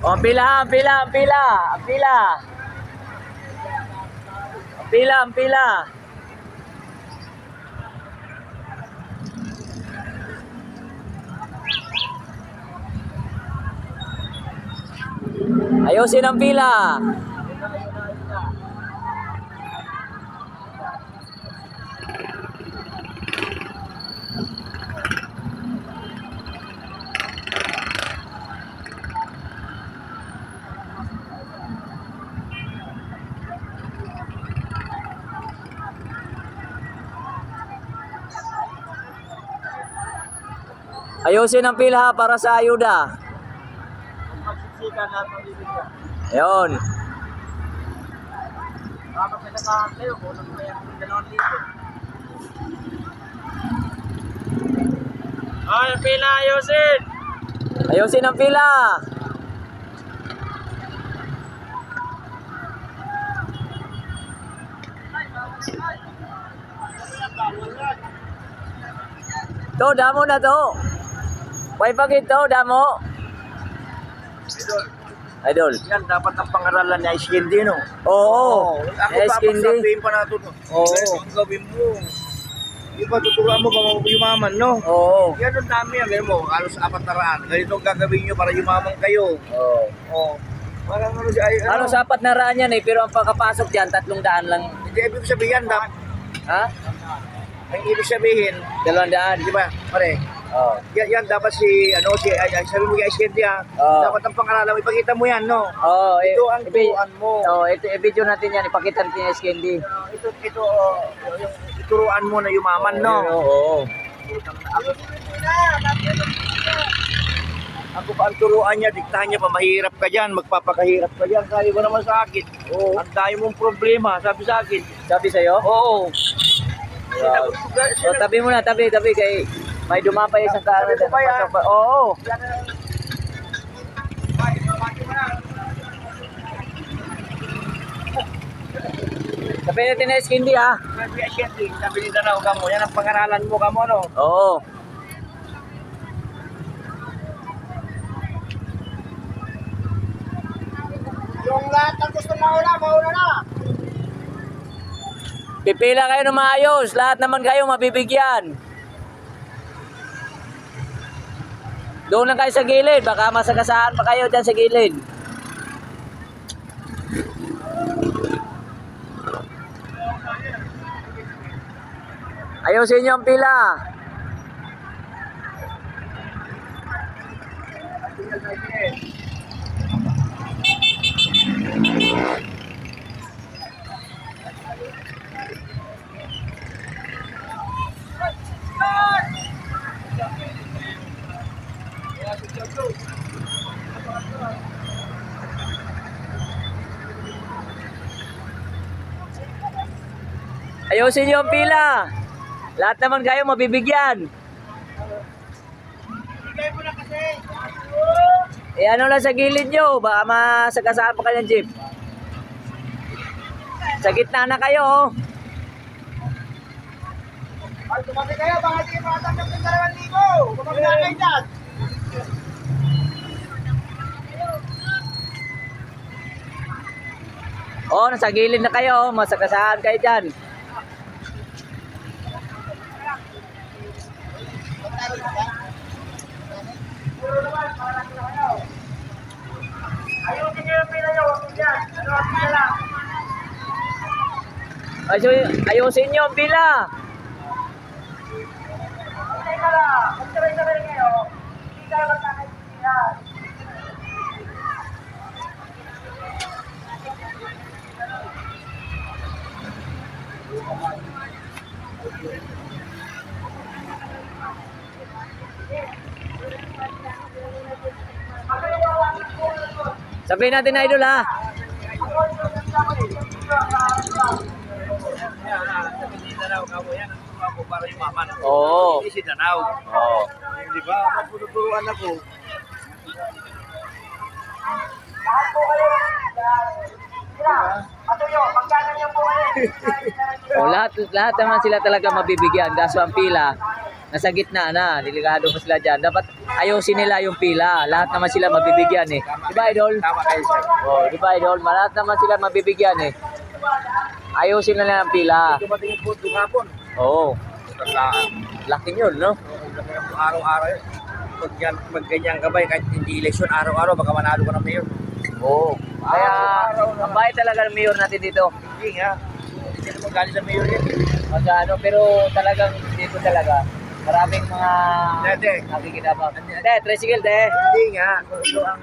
O, ang pila, pila, pila, pila. Pila, pila. Ayusin ang pila. Ayusin ang pila para sa ayuda. Ayun. Ay, pila ayusin! Ayusin ang pila. To, damo na to. May pagit to, damo. Idol, Idol. yan dapat ang pangaralan is hindi, no? Oo. Ako Yes, pa Kindi. sabihin pa natin, no? Oo. Ang gawin mo. Yung ba tuturuan mo ba yumaman, no? Oo. Yan ang dami yan, mo, halos apat na raan. Ganito ang gagawin nyo para yumaman kayo. Oo. Oo. Parang ano si ay, Ano, sapat na raan yan eh, pero ang pagkapasok dyan, tatlong daan lang. Hindi ibig sabihin, dap, Ha? ang ibig sabihin, Dalawang daan. di ba, pare, Oo. yan, yan dapat si, ano, si, ay, ay, sabi mo kay Iskenti, ha? Oo. Dapat ang pangaralan mo, ipakita mo yan, no? Oo. eh, Ito ang turuan mo. Oo, ito, i-video natin yan, ipakita natin yung Candy. Uh, ito, ito, uh, yung ituruan mo na yumaman, no? Oo. oo. Ako pa ang turuan niya, diktahan niya pa, mahirap ka dyan, magpapakahirap ka dyan, sabi mo naman sa akin. Oo. Ang dami mong problema, sabi sa akin. Sabi sa'yo? Oo. Wow. So, tabi mo na, tabi, tabi, kay may dumapay isang kaano Tabi ko ba yan? Oo. Tabi natin na Candy ha. Sabi ni Iskenti, sabi ni Danaw ka mo, yan ang pangaralan mo ka mo, no? Oo. Yung lahat ng gusto mauna, mauna na. Pipila kayo ng maayos. Lahat naman kayo mabibigyan. Doon lang kayo sa gilid. Baka masagasaan pa kayo dyan sa gilid. Ayusin niyo ang pila. Ayusin niyo ang pila. Lahat naman kayo mabibigyan. Bigay mo na kasi. Eh ano lang sa gilid nyo, baka masagasaan pa kayo ng jeep. Sa gitna na kayo, oh. Ay, tumabi kayo, baka di makatanggap ng dalawang libo. Tumabi na kayo dyan. Oh, nasa gilid na kayo, oh. masagasaan kayo dyan. Ayusin pila pila? Ayusin, nyo ang pila. Teka lang, magsaray-saray kayo. Hindi tayo magkakaibigan. Sabihin natin na idol ha. Mo. Oo. Hindi si Danaw. Oo. Di ba? Magpututuruan ako. Oh, lahat lahat naman sila talaga mabibigyan kaso ang pila nasa gitna na, delikado pa sila dyan. Dapat ayusin nila yung pila. Lahat naman sila mabibigyan eh. Di ba, Idol? Tama kayo, sir. Oh, di ba, Idol? Lahat naman sila mabibigyan eh. Ayusin na lang ang pila. Dumating yung food hapon. Oo. Laki yun, no? Araw-araw yun. Pag yan, magganyan ka ba, kahit hindi eleksyon, araw-araw, baka manalo ka ng mayor. Oo. Kaya, ang bahay talaga ng mayor natin dito. Hindi nga. Hindi naman galing sa mayor yan. Magkano, pero talagang dito talaga. Maraming mga Dede. nakikinabang. Te, tricycle, te. Hindi nga. Ang